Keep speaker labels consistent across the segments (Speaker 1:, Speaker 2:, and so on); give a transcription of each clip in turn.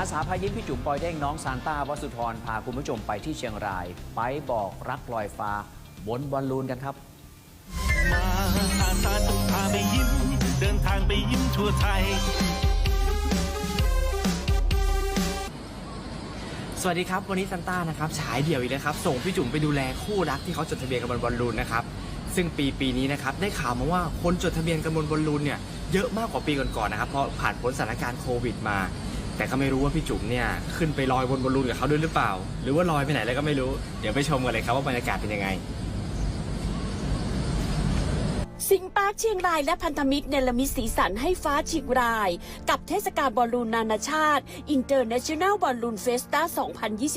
Speaker 1: อาสาพายิ้มพี่จุ๋มปอยเด้งน้องซานต้าวสุธรพาคุณผู้ชมไปที่เชียงราย ไปบอกรักลอยฟ้า บนบอลลูนกันครับ
Speaker 2: มาอาสาจะพาไปยิ้ม เดินทางไปยิ้มทั่วไทย
Speaker 3: สวัสดีครับ วันนี้ซันต้านะครับฉายเดี่ยวอีกแล้วครับ ส่งพี่จุ๋มไปดูแลคู่รักที่เขาจดทะเบียนกันบนบอลลูนนะครับซึ่งปีปีนี้นะครับได้ข่าวมาว่าคนจดทะเบียนกันบนบอลลูนเนี่ยเยอะมากกว่าปีก่อนๆนะครับเพราะผ่านพ้นสถานการณ์โควิดมา แต่ก็ไม่รู้ว่าพี่จุ๋มเนี่ยขึ้นไปลอยบนบอลลูนกับเขาด้วยหรือเปล่า หรือว่าลอยไปไหนแล้วก็ไม่รู้ เดี๋ยวไปชมกันเลยครับว่าบรรยากาศเป็นยังไง
Speaker 4: สิงปาร์คเชียงรายและพันธมิตรเนรมิตสีสันให้ฟ้าเชียงราย กับเทศกาลบอลลูนนานาชาติ International Balloon Festa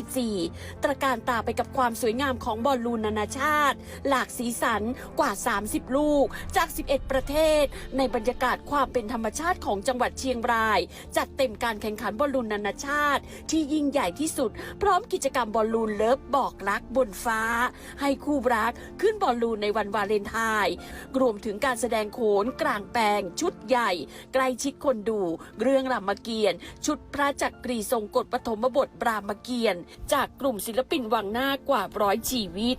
Speaker 4: 2024 ตระการตาไปกับความสวยงามของบอลลูนนานาชาติ หลากสีสันกว่า 30 ลูก จาก 11 ประเทศ ในบรรยากาศความเป็นธรรมชาติของจังหวัดเชียงราย จัดเต็มการแข่งขันบอลลูนนานาชาติ ที่ยิ่งใหญ่ที่สุด พร้อมกิจกรรมบอลลูนเลิฟบอกรักบนฟ้า ให้คู่รักขึ้นบอลลูนในวันวาเลนไทน์รวมถึงการแสดงโขนกลางแปลง ชุดใหญ่ ใกล้ชิดคนดู เรื่องรามเกียรติ์ชุดพระจักรีทรงกฎปฐมบทรามเกียรติ์จากกลุ่มศิลปินวังหน้ากว่าร้อยชีวิต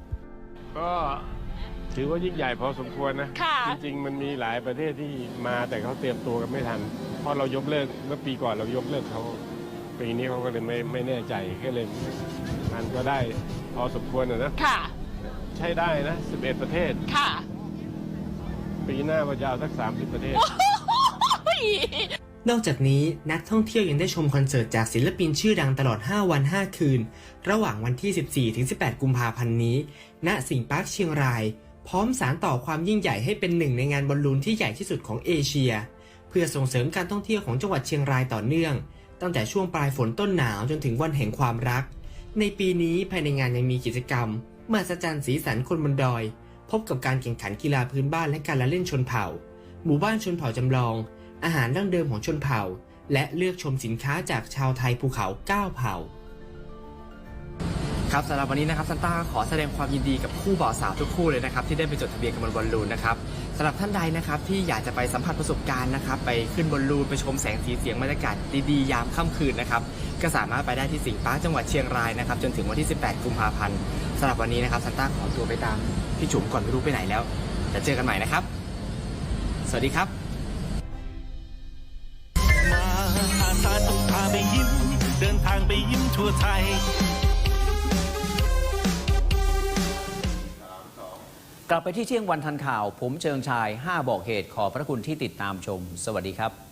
Speaker 5: ก็ถือว่ายิ่งใหญ่พอสมควรนะ
Speaker 4: ค่ะ
Speaker 5: จริงๆ มันมีหลายประเทศที่มาแต่เขาเตรียมตัวกันไม่ทัน เพราะเรายกเลิกเมื่อปีก่อนเรายกเลิกเขาปีนี้เขาก็เลยไม่ไม่แน่ใจก็เลยมันก็ได้พอสมควรนะนะ
Speaker 4: ค่ะ
Speaker 5: ใช้ได้นะ 11 ประเทศ
Speaker 4: ค่ะ
Speaker 5: ปีหน้าก็จะเอาสัก 30 ประเทศ
Speaker 3: นอกจากนี้นักท่องเที่ยวยังได้ชมคอนเสิร์ตจากศิลปินชื่อดังตลอด 5 วัน 5 คืน ระหว่างวันที่ 14ถึง18 กุมภาพันธ์นี้ ณสิงห์ปาร์คเชียงราย พร้อมสารต่อความยิ่งใหญ่ให้เป็นหนึ่งในงานบอลลูนที่ใหญ่ที่สุดของเอเชีย เพื่อส่งเสริมการท่องเที่ยวของจังหวัดเชียงรายต่อเนื่อง ตั้งแต่ช่วงปลายฝนต้นหนาวจนถึงวันแห่งความรัก ในปีนี้ภายในงานยังมีกิจกรรมมหัศจรรย์สีสันคนบนดอย พบกับการแข่งขันกีฬาพื้นบ้านและการละเล่นชนเผ่า หมู่บ้านชนเผ่าจำลอง อาหารดั้งเดิมของชนเผ่า และเลือกชมสินค้าจากชาวไทยภูเขา 9 เผ่า ครับสำหรับวันนี้นะครับซันต้าขอแสดงความยินดีกับคู่บ่าวสาวทุกคู่เลยนะครับที่ได้ไปจดทะเบียนกันบนบอลลูนนะครับสำหรับท่านใดนะครับที่อยากจะไปสัมผัสประสบการณ์นะครับไปขึ้นบอลลูนไปชมแสงสีเสียงบรรยากาศดีๆยามค่ำคืนนะครับก็สามารถไปได้ที่สิงห์ปาร์คจังหวัดเชียงรายนะครับจนถึงวันที่ 18 กุมภาพันธ์สำหรับวันนี้นะครับซันต้าขอตัวไปตามพี่จุ๋มก่อนไม่รู้ไปไหนแล้วแล้วเจอกันใหม่นะครับ สวัสดีครับ
Speaker 2: มาอาสาจะพาไปยิ้มเดินทางไปยิ้มทั่วไทย
Speaker 1: กลับไปที่เที่ยงวันทันข่าว ผมเชิงชาย 5 บอกเหตุขอพระคุณที่ติดตามชม สวัสดีครับ